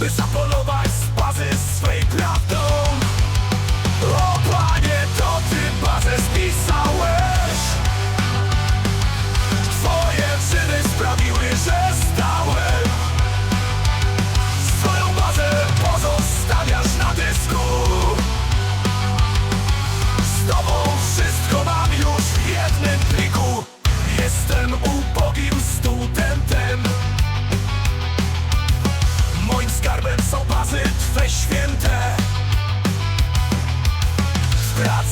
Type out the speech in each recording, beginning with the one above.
by zapolować. брат.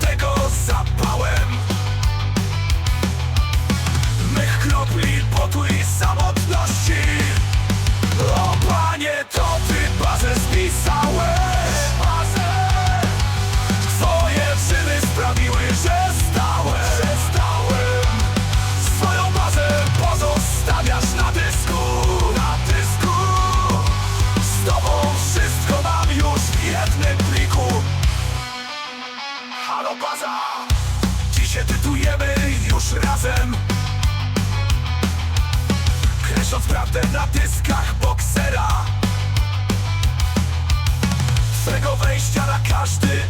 tego zapałem. baza Dziś edytujemy już razem. Kresząc prawdę na dyskach boksera. Swego wejścia na każdy